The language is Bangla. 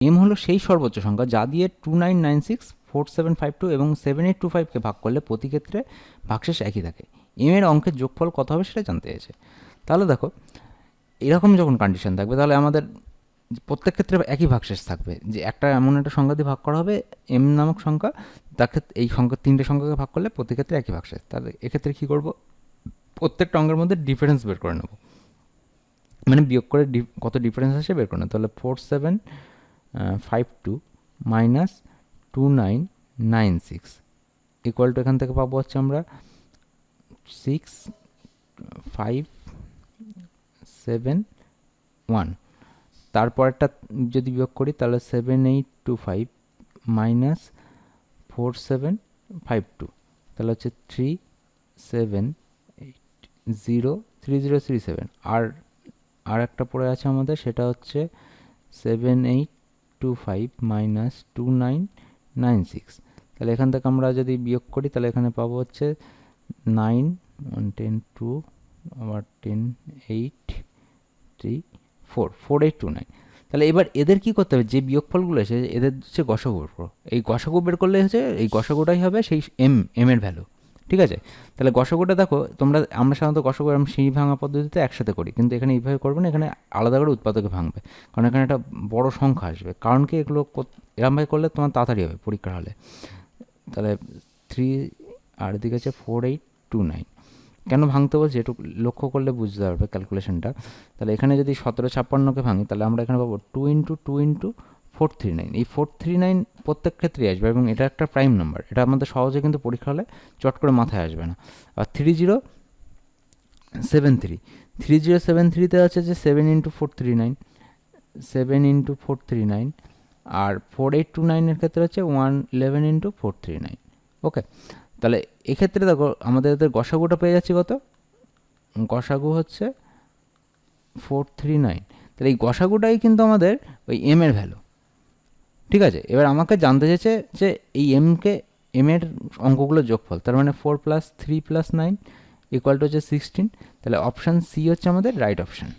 এম হলো সেই সর্বোচ্চ সংখ্যা যা দিয়ে two nine nine six four seven five two এবং সেভেন এইট টু ফাইভকে ভাগ করলে প্রতি ক্ষেত্রে ভাগশেষ একই থাকে। এম এর অঙ্কের যোগফল কত হবে সেটা জানতে চাইছে। তাহলে দেখো, এরকম যখন কন্ডিশন থাকবে, তাহলে আমাদের প্রত্যেক ক্ষেত্রে একই ভাগশেষ থাকবে। যে একটা এমন একটা সংখ্যা দিয়ে ভাগ করা হবে এম নামক সংখ্যা তাকে এই সংখ্যা, তিনটে সংখ্যাকে ভাগ করলে প্রতি ক্ষেত্রে একই ভাগশেষ। তাহলে এক্ষেত্রে কী করব? প্রত্যেকটা অঙ্কের মধ্যে ডিফারেন্স বের করে নেব। মানে বিয়োগ করে কত ডিফারেন্স আছে বের করে নেব। তাহলে four seven five two minus two nine nine six equal to এখান থেকে পাবো হচ্ছে আমরা সিক্স ফাইভ সেভেন ওয়ান তারপরটা যদি বিয়োগ করি তাহলে seven eight two five minus four seven five two তাহলে হচ্ছে three seven eight zero three zero three seven আর আর একটা পড়ে আছে আমাদের, সেটা হচ্ছে seven eight two five minus two nine nine six তাহলে এখান থেকে আমরা যদি বিয়োগ করি, তাহলে এখানে পাবো হচ্ছে নাইন ওয়ান টেন টু আবার ten eight three four four eight two nine তাহলে এবার এদের কি করতে হবে? যে বিয়োগফলগুলো এসে এদের হচ্ছে গসাগু এই গসাগু বের করলে হচ্ছে, এই গসাগুটাই হবে সেই এম এম এর ভ্যালু ঠিক আছে? তাহলে গসাগুটা দেখো, তোমরা, আমরা সাধারণত গসাগু এরকম সিঁড়ি ভাঙা পদ্ধতিতে একসাথে করি। কিন্তু এখানে এইভাবে করবে না, এখানে আলাদা করে উৎপাদকে ভাঙবে। কারণ এখানে একটা বড় সংখ্যা আসবে। কারণ কি, এগুলো এরমভাবে করলে তোমার তাড়াতাড়ি হবে পরীক্ষার হলে। তাহলে থ্রি আর এদিকে আছে ফোর এইট টু নাইন কেন ভাঙতে বলছি? একটু লক্ষ্য করলে বুঝতে পারবে ক্যালকুলেশনটা তাহলে এখানে যদি সতেরো ছাপ্পান্নকে ভাঙি, তাহলে আমরা এখানে পাবো two into two into four three nine, এই ফোর থ্রি নাইন প্রত্যেক ক্ষেত্রেই আসবে এবং এটা একটা প্রাইম নাম্বার এটা আমাদের সহজে কিন্তু পরীক্ষা হলে চট করে মাথায় আসবে না। আর three zero seven three three zero seven থ্রিতে আছে যে seven into four three nine seven into four three nine আর ফোর এইট টু নাইনের ক্ষেত্রে হচ্ছে one eleven into four three nine okay তাহলে এক্ষেত্রে দেখো, আমাদের এদের গসাগুটা পেয়ে যাচ্ছি কত? গসাগু হচ্ছে ফোর থ্রি নাইন তাহলে এই গসাগুটাই কিন্তু আমাদের ওই এম এর ভ্যালু ঠিক আছে? এবার আমাকে জানতে চেয়েছে যে এই এমকে এম এর অঙ্কগুলো যোগফল, তার মানে four plus three plus nine equal to হচ্ছে সিক্সটিন তাহলে অপশান সি হচ্ছে আমাদের রাইট অপশান